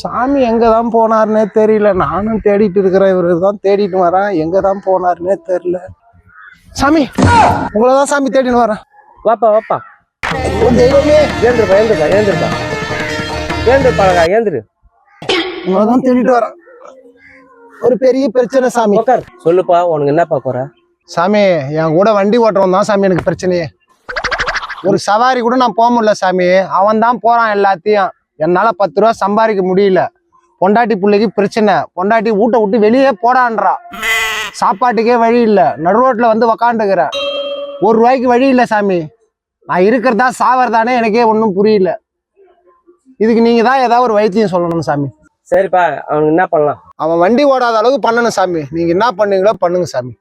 சாமி எங்க தான் போனாருன்னே தெரியல. நானும் தேடிட்டு இருக்கிறேன். இவரு தான் தேடிட்டு வரேன். எங்க தான் போனாருன்னே தெரியல. சாமி உங்களை தான் சாமி தேடின்னு வரேன். வாப்பா வாப்பா. தெய்வமே. ஏந்திருப்பா ஏந்திருப்பா ஏந்திரு. உங்களை தான் தேடிட்டு வரேன். ஒரு பெரிய பிரச்சனை சாமி. சொல்லுப்பா உனக்கு என்னப்பா குறை? சாமி என் கூட வண்டி ஓட்டுறவன் தான் சாமி எனக்கு பிரச்சனையே. ஒரு சவாரி கூட நான் போக முடியல சாமி. அவன் தான் போறான் எல்லாத்தையும். என்னால பத்து ரூபா சம்பாதிக்க முடியல. பொண்டாட்டி பிள்ளைக்கு பிரச்சனை. பொண்டாட்டி வீட்டை விட்டு வெளியே போடான்றா. சாப்பாட்டுக்கே வழி இல்லை. நடு ரோட்ல வந்து உக்காந்துக்கிறேன் ஒரு ரூபாய்க்கு வழி இல்லை சாமி. நான் இருக்கிறதா சாவறதானே எனக்கே ஒன்றும் புரியல. இதுக்கு நீங்க தான் ஏதாவது ஒரு வைத்தியம் சொல்லணும் சாமி. சரிப்பா அவனுக்கு என்ன பண்ணலாம்? அவன் வண்டி ஓடாத அளவுக்கு பண்ணணும் சாமி. நீங்க என்ன பண்ணுங்களோ பண்ணுங்க சாமி.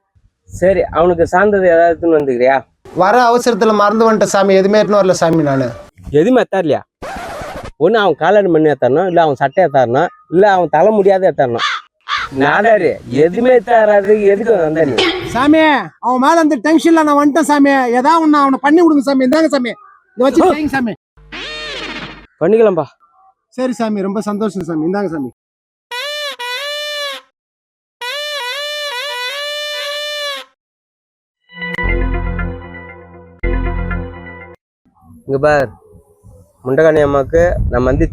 சரி அவனுக்கு சார்ந்தது ஏதாவது வந்துக்கிறியா? வர அவசரத்துல மறந்து வந்துட்டேன் சாமி. எதுவுமே எடுத்துன்னு வரல சாமி நான். எதுவுமே எத்தாரலையா ஒன்று அவன் காலர் பண்ணி ஏத்தரணும் இல்லை அவன் சட்டை ஏத்தாரணும் இல்லை அவன் தலை முடியாத ஏத்தாரணும் நாடாரு எதுவுமே ஏத்தாராது எதுக்கு வந்த நீ? சாமி அவன் மேல அந்த டென்ஷன்ல நான் வந்துட்டேன் சாமி. ஏதாவது ஒண்ணு அவனை பண்ணி விடுங்க சாமி. இந்தாங்க சாமி. இதை வச்சு சாமி. பண்ணிக்கலாம்ப்பா சரி சாமி ரொம்ப சந்தோஷம் சாமி. இந்தாங்க சாமி. இங்க பார். முண்டகாணி அம்மாவுக்கு நான் வந்து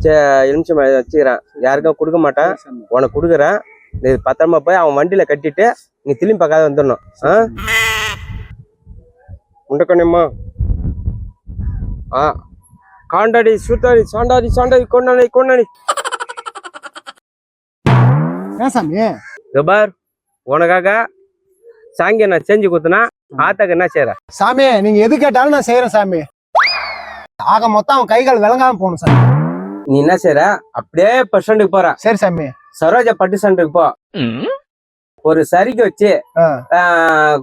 எலுமிச்சை மழை வச்சுக்கிறேன். யாருக்கும் கொடுக்க மாட்டேன். உனக்கு கொடுக்குறேன். இது பத்திரமா போய் அவன் வண்டியில கட்டிட்டு நீ திரும்பி பார்க்காத வந்துடணும். ஆ? முண்டக்கணியம்மா ஆ. காண்டாடி சூத்தாடி சாண்டாடி சாண்டாடி கொண்டாடி கொண்டாடி. ஏன் சாமி? இங்க பார் உனக்காக சாங்கிய நான் செஞ்சு கொடுத்தனா ஆத்தாக்கு என்ன செய்யற சாமி நீங்க எது கேட்டாலும் நான் செய்யறேன் சாமி. ஆக மொத்தம் அவன் கைகால் விளங்காம போகணும் சாமி நீ என்ன செய்யற அப்படியே பஸ் ஸ்டாண்டுக்கு போற. சரி சாமி. சரோஜா பட்டு சென்டருக்கு போ. ஒரு சரிக்கு வச்சு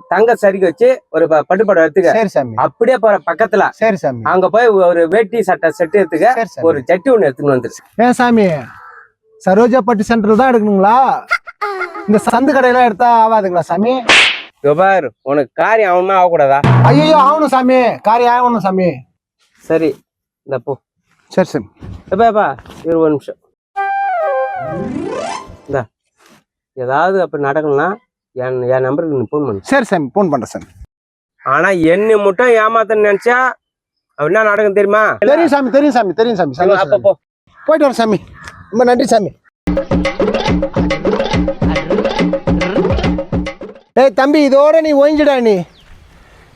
தங்க சரிக்கு வச்சு ஒரு ப- பட்டுப்படம் எடுத்துக்க. சரி சாமி. அப்படியே போற பக்கத்துல. சரி சாமி. அங்க போய் ஒரு வேட்டி சட்டை செட்டு எடுத்துக்க. ஒரு சட்டி ஒண்ணு எடுத்துன்னு வந்துருச்சு ஏன் சாமி? சரோஜா பட்டு சென்டர் தான் எடுக்கணுங்களா? இந்த சந்து கடையெல்லாம் எடுத்தா ஆகாதுங்களா சாமி? பாரு உனக்கு காரியம் அவனுமே ஆகக்கூடாதா? ஐயோ ஆகணும் சாமி. காரியம் ஆகணும் சாமி. சரி இந்த போ. சரி சாமி எப்பா இரு ஒரு நிமிஷம். இந்த ஏதாவது அப்படி நடக்கணும்னா என் என் நம்பருக்கு நீ ஃபோன் பண்ணு. சரி சாமி ஃபோன் பண்றேன் சாமி. ஆனா என்னை மட்டும் ஏமாத்தன்னு நினைச்சா அப்ப என்ன நடக்கும் தெரியுமா? தெரியும் சாமி தெரியும் சாமி தெரியும் சாமி. சந்தோஷம் அப்ப சாமி. போ போயிட்டு வரேன் சாமி. ரொம்ப நன்றி சாமி. டேய் தம்பி இதோட நீ ஓய்ஞ்சிடா நீ.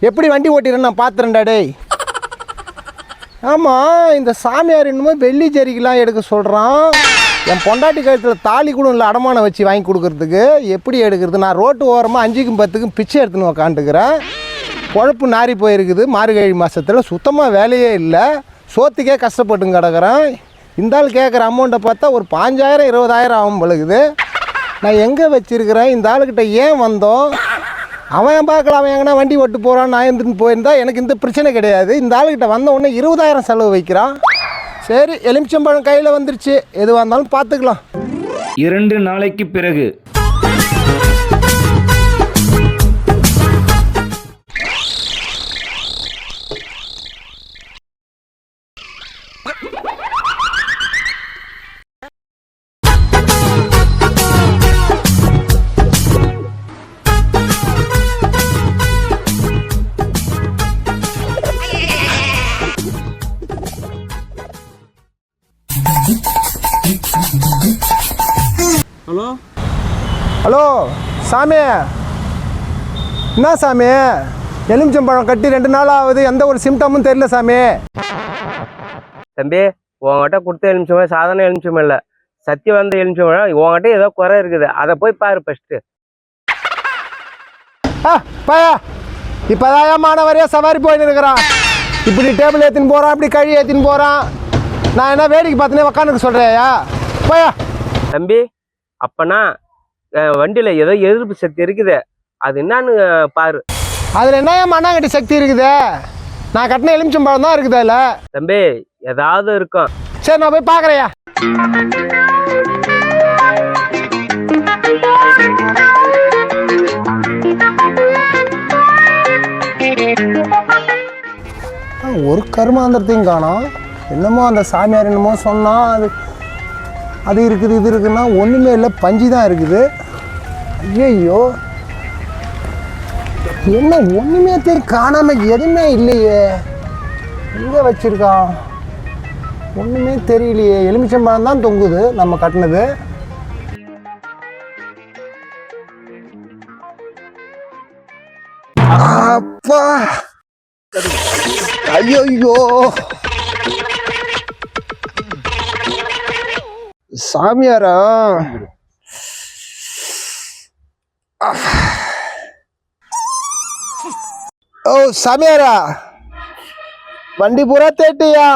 எப்படி வண்டி ஓட்டிடுறேன்னு நான் பார்த்துறேன்டா டேய். ஆமாம் இந்த சாமியார் என்னமோ வெள்ளி ஜரிகெலாம் எடுக்க சொல்கிறான் என் பொண்டாட்டி கழுத்தில் தாலி கூட இல்லை அடமானம் வச்சு வாங்கி கொடுக்கறதுக்கு. எப்படி எடுக்கிறது? நான் ரோட்டு ஓரமாக அஞ்சுக்கும் பத்துக்கும் பிச்சை எடுத்துன்னு உக்காந்துக்கிறேன். குழப்பு நாறி போயிருக்குது. மார்கழி மாதத்தில் சுத்தமாக வேலையே இல்லை. சோத்துக்கே கஷ்டப்பட்டு கிடக்குறேன். இந்த ஆள் கேட்குற அமௌண்ட்டை பார்த்தா ஒரு பாஞ்சாயிரம் இருபதாயிரம் ஆகும் பழகுது நான் எங்கே வச்சிருக்கிறேன்? இந்த ஆளுக்கிட்ட ஏன் வந்தோம்? அவன் பார்க்கல? அவன் எங்கன்னா வண்டி ஓட்டு போகிறான் நான் இருந்துட்டு போயிருந்தா எனக்கு இந்த பிரச்சனை கிடையாது. இந்த ஆளுக்கிட்ட வந்த உடனே இருபதாயிரம் செலவு வைக்கிறான். சரி எலுமிச்சம்பழம் கையில் வந்துருச்சு. எதுவாக இருந்தாலும் பார்த்துக்கலாம். இரண்டு நாளைக்கு பிறகு ஹலோ? ஹலோ சாமி. என்ன சாமி? எலுமிச்சம்பழம் கட்டி ரெண்டு நாள் ஆகுது எந்த ஒரு சிம்டமும் தெரியல சாமி. தம்பி உங்ககிட்ட கொடுத்த எலுமிச்சம் சாதாரண எலுமிச்சம் இல்லை. சத்தியம் வந்த எலுமிச்சம் உங்ககிட்ட ஏதோ குறை இருக்குது. அதை போய் பாரு ஃபர்ஸ்ட் ஆ பையா. இப்போதான் மாணவரையா சவாரி போயின்னு இருக்கிறான். இப்படி டேபிள் ஏற்றின்னு போகிறான் இப்படி கழி ஏற்றின்னு போகிறான் நான் என்ன வேடிக்கை பார்த்துனே உக்காந்துக்க சொல்கிறேயா பையா. தம்பி அப்பனா வண்டியில ஏதோ எதிர்ப்பு சக்தி இருக்குது. அது என்னன்னு பாரு. அதில் என்ன மண்ணாங்கட்டி சக்தி இருக்குது? நான் கட்டின எலுமிச்சம்பழம் தான் இருக்குது அதில். தம்பி ஏதாவது இருக்கும். சரி நான் போய் பார்க்குறேயா ஒரு கருமாந்திரத்தையும் காணோம். என்னமோ அந்த சாமியார் என்னமோ சொன்னா அது அது இருக்குது இது இருக்குன்னா ஒன்றுமே இல்லை பஞ்சு தான் இருக்குது. ஐயோ என்ன ஒன்றுமே தெரியும் காணாமல் எதுவுமே இல்லையே. எங்கே வச்சுருக்கான்? ஒன்றுமே தெரியலையே. எலுமிச்சம்பழம் தான் தொங்குது நம்ம கட்டினது. அப்பா. ஐயோ சாமியாரா? ஓ சாமியாரா? வண்டி பூரா தேட்டியா?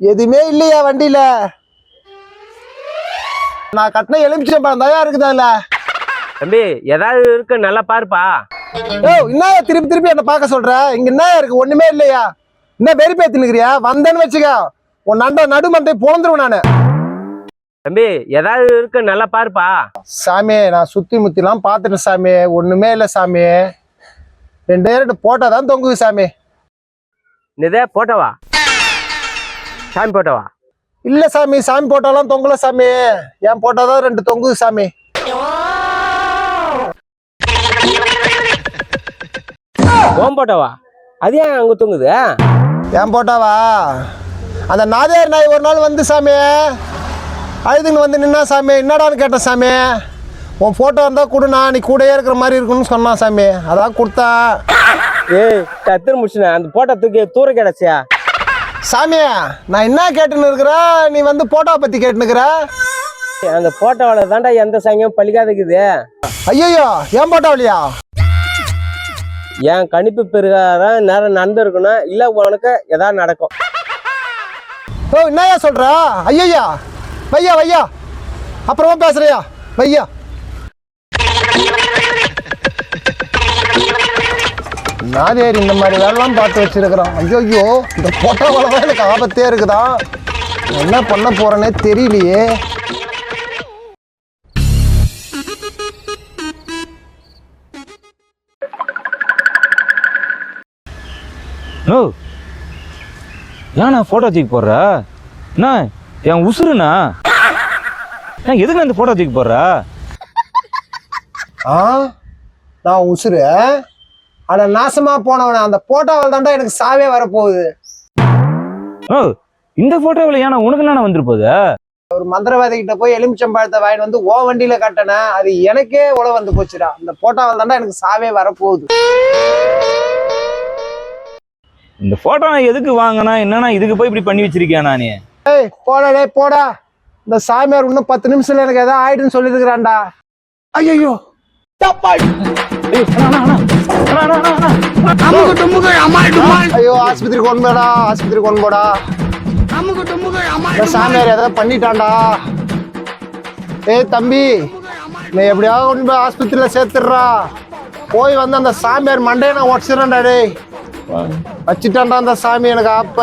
எதுவுமே இல்லையா வண்டியில? நான் கட்டின எலுமிச்சம்பழம் தயா இருக்குதால தம்பி ஏதாவது இருக்கு நல்லா பாருப்பா. ஓ என்ன திருப்பி திருப்பி என்ன பார்க்க சொல்ற? இங்க என்ன இருக்கு? ஒண்ணுமே இல்லையா? என்ன வெறிப்பேத்தினுக்கிறியா வந்தேன்னு வச்சுக்க. உன் நண்ட நடுமண்டை பொழந்துருவேன் நானு. தம்பி ஏதாவது இருக்கு நல்லா பாருப்பா. சாமி நான் சுத்தி முத்திலாம் பார்த்துட்டேன் சாமி ஒண்ணுமே இல்லை சாமி ரெண்டே ரெண்டு போட்டா தான் தொங்குது சாமி. இதே போட்டவா சாமி போட்டவா இல்ல சாமி சாமி போட்டாலாம் தொங்கல சாமி. என் போட்டா தான் ரெண்டு தொங்குது சாமி. ஓம் போட்டவா அது ஏன் அங்க தூங்குது? என் போட்டாவா அந்த நாதையார் நாய் ஒரு நாள் வந்து சாமி அழுதுங்க வந்து நின்னா சாமி. என்னடான்னு கேட்டேன் சாமி. உன் ஃபோட்டோ இருந்தால் கொடுண்ணா நீ கூடயே இருக்கிற மாதிரி இருக்குன்னு சொன்னான் சாமி. அதான் கொடுத்தான் ஏய் கத்திர முடிச்சுன அந்த போட்டோ தூக்கி தூர கிடச்சியா? சாமி நான் என்ன கேட்டுன்னு இருக்கிறேன் நீ வந்து போட்டோவை பற்றி கேட்டுனுக்குற அந்த போட்டோவில் தாண்டா எந்த சங்கம் பழிக்காதுக்குது. ஐயோ ஏன் போட்டோவிலையா என் கணிப்பு பிரகாரம் நேரம் நடந்திருக்கணும் இல்லை உனக்கு ஏதாவது நடக்கும். ஓ என்னய்யா சொல்ற? ஐயா வையா வையா. அப்புறமா பேசுறியா? வையா. நாதேரி இந்த மாதிரி வேலைலாம் பார்த்து வச்சிருக்கிறான். ஐயோ இந்த போட்டோவால தான் எனக்கு ஆபத்தே இருக்குதா? என்ன பண்ண போறேனே தெரியலையே. ஓ ஏண்ணா ஃபோட்டோ தூக்கி போடுற? என்ன? என் உசுருண்ணா ஏன் எதுக்கு அந்த ஃபோட்டோ தூக்கி போடுற? ஆ? நான் உசுரு அட நாசமா போனவனே அந்த போட்டோவால் தாண்டா எனக்கு சாவே வரப்போகுது. ஓ இந்த ஃபோட்டோவில் ஏன்னா உனக்கு என்னண்ணா வந்துரு போகுது? ஒரு மந்திரவாதி கிட்ட போய் எலுமிச்சம்பழத்தை வாங்கிட்டு வந்து ஓ வண்டியில கட்டினேன். அது எனக்கே உழ வந்து போச்சுடா. அந்த போட்டோவால் தாண்டா எனக்கு சாவே வரப்போகுது. இந்த ஃபோட்டோ நான் எதுக்கு வாங்கினா என்னன்னா இதுக்கு போய் இப்படி பண்ணி வச்சிருக்கியா நீ ஏய் போடா டேய் போடா. இந்த சாமியார் இன்னும் பத்து நிமிஷத்துல எனக்கு ஏதாவது ஆயிடுன்னு சொல்லியிருக்கிறான்டா. ஐயோ ஐயோ ஆஸ்பத்திரிக்கு கொண்டு போடா ஆஸ்பத்திரிக்கு கொண்டு போடா இந்த சாமியார் ஏதாவது பண்ணிட்டான்டா. ஏய் தம்பி நீ எப்படியாவது கொண்டு போய் ஆஸ்பத்திரியில சேர்த்துடுறா. போய் வந்து அந்த சாமியார் மண்டையை நான் உடச்சிடறேன்டா டேய். வச்சுட்டான்டா அந்த சாமி எனக்கு அப்ப